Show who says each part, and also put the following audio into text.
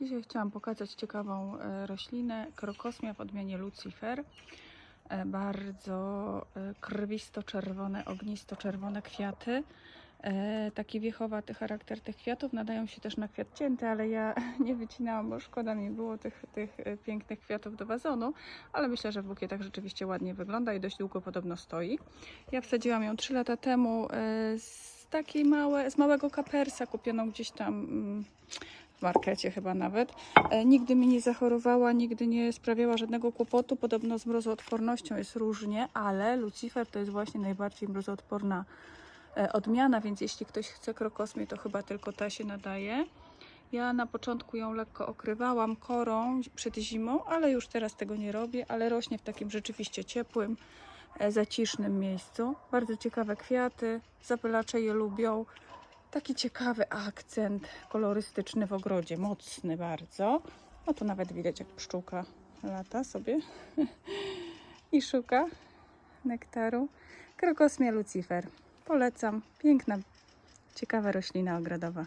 Speaker 1: Dzisiaj chciałam pokazać ciekawą e, roślinę, krokosmia w odmianie Lucifer. E, Bardzo e, krwisto-czerwone, ognisto-czerwone kwiaty. Taki wiechowaty charakter tych kwiatów nadają się też na kwiat cięty, ale ja nie wycinałam, bo szkoda mi było tych, tych pięknych kwiatów do wazonu, ale myślę, że w bukietach rzeczywiście ładnie wygląda i dość długo podobno stoi. Ja wsadziłam ją 3 lata temu z takiej małe, z małego kapersa kupioną gdzieś tam mm, w markecie chyba nawet. E, Nigdy mi nie zachorowała, nigdy nie sprawiała żadnego kłopotu. Podobno z mrozoodpornością jest różnie, ale Lucifer to jest właśnie najbardziej mrozoodporna e, odmiana, więc jeśli ktoś chce krokosmię, to chyba tylko ta się nadaje. Ja na początku ją lekko okrywałam korą przed zimą, ale już teraz tego nie robię, ale rośnie w takim rzeczywiście ciepłym, e, zacisznym miejscu. Bardzo ciekawe kwiaty, zapylacze je lubią. Taki ciekawy akcent kolorystyczny w ogrodzie, mocny bardzo. No tu nawet widać, jak pszczółka lata sobie i szuka nektaru. Krokosmia lucifer. Polecam. Piękna, ciekawa roślina ogrodowa.